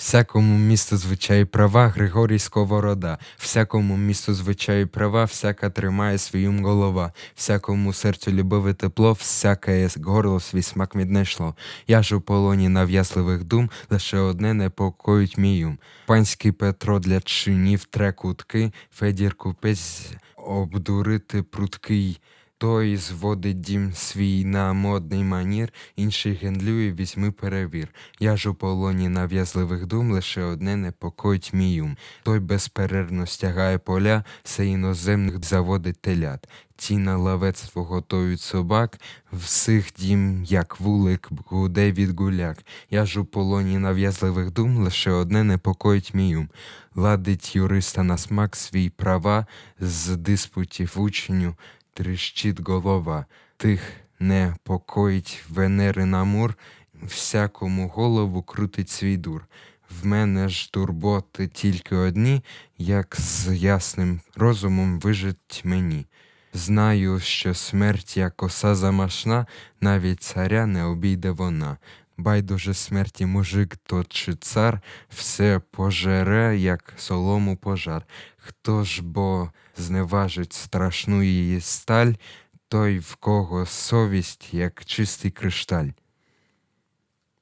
Всякому місту звичай права Григорій Сковорода, всякому місту звичай права, всяка тримає свою голова, всякому серцю любове тепло, всяке горло свій смак віднайшло. Я ж у полоні нав'язливих дум, лише одне непокоїть мій ум. Панський Петро для чинів тре кутки, Федір купець обдурити пруткий. Той зводить дім свій на модний манір, інший гендлює, візьми перевір. Я ж у полоні нав'язливих дум, лише одне непокоїть мій ум. Той безперервно стягає поля, все іноземних заводить телят. Ті на лавецтво готують собак, всіх дім, як вулик, гуде від гуляк. Я ж у полоні нав'язливих дум, лише одне непокоїть мій ум. Ладить юриста на смак свій права, з диспутів учню тріщить голова, тих не покоїть Венери намур, всякому голову крутить свій дур. В мене ж турботи тільки одні, як з ясним розумом вижить мені. Знаю, що смерть, як коса замашна, навіть царя не обійде вона. Байдуже смерті мужик то чи цар, все пожере, як солому пожар. Хто ж бо зневажить страшну її сталь, той в кого совість, як чистий кришталь.